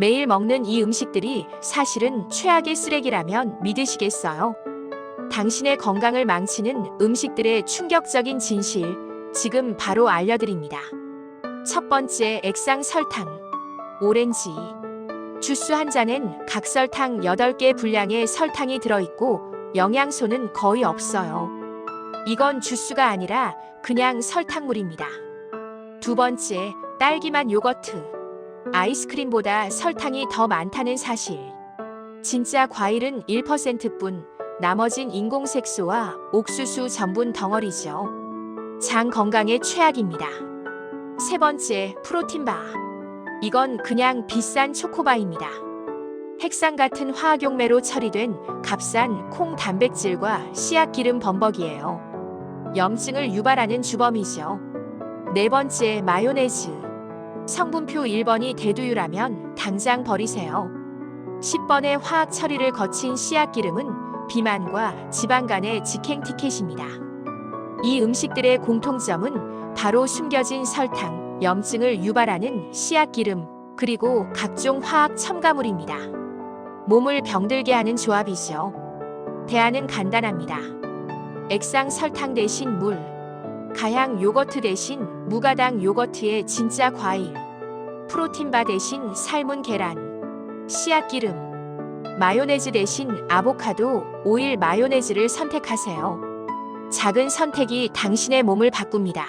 매일 먹는 이 음식들이 사실은 최악의 쓰레기라면 믿으시겠어요? 당신의 건강을 망치는 음식들의 충격적인 진실, 지금 바로 알려드립니다. 첫 번째, 액상 설탕. 오렌지. 주스 한 잔엔 각설탕 8개 분량의 설탕이 들어있고 영양소는 거의 없어요. 이건 주스가 아니라 그냥 설탕물입니다. 두 번째, 딸기맛 요거트. 아이스크림보다 설탕이 더 많다는 사실. 진짜 과일은 1%뿐 나머진 인공색소와 옥수수 전분 덩어리죠. 장 건강에 최악입니다. 세 번째, 프로틴바. 이건 그냥 비싼 초코바입니다. 핵산 같은 화학용매로 처리된 값싼 콩 단백질과 씨앗 기름 범벅이에요. 염증을 유발하는 주범이죠. 네 번째, 마요네즈. 성분표 1번이 대두유라면 당장 버리세요. 10번의 화학 처리를 거친 씨앗 기름은 비만과 지방 간의 직행 티켓입니다. 이 음식들의 공통점은 바로 숨겨진 설탕, 염증을 유발하는 씨앗 기름, 그리고 각종 화학 첨가물입니다. 몸을 병들게 하는 조합이죠. 대안은 간단합니다. 액상 설탕 대신 물, 가양 요거트 대신 무가당 요거트의 진짜 과일, 프로틴바 대신 삶은 계란, 씨앗 기름, 마요네즈 대신 아보카도, 오일 마요네즈를 선택하세요. 작은 선택이 당신의 몸을 바꿉니다.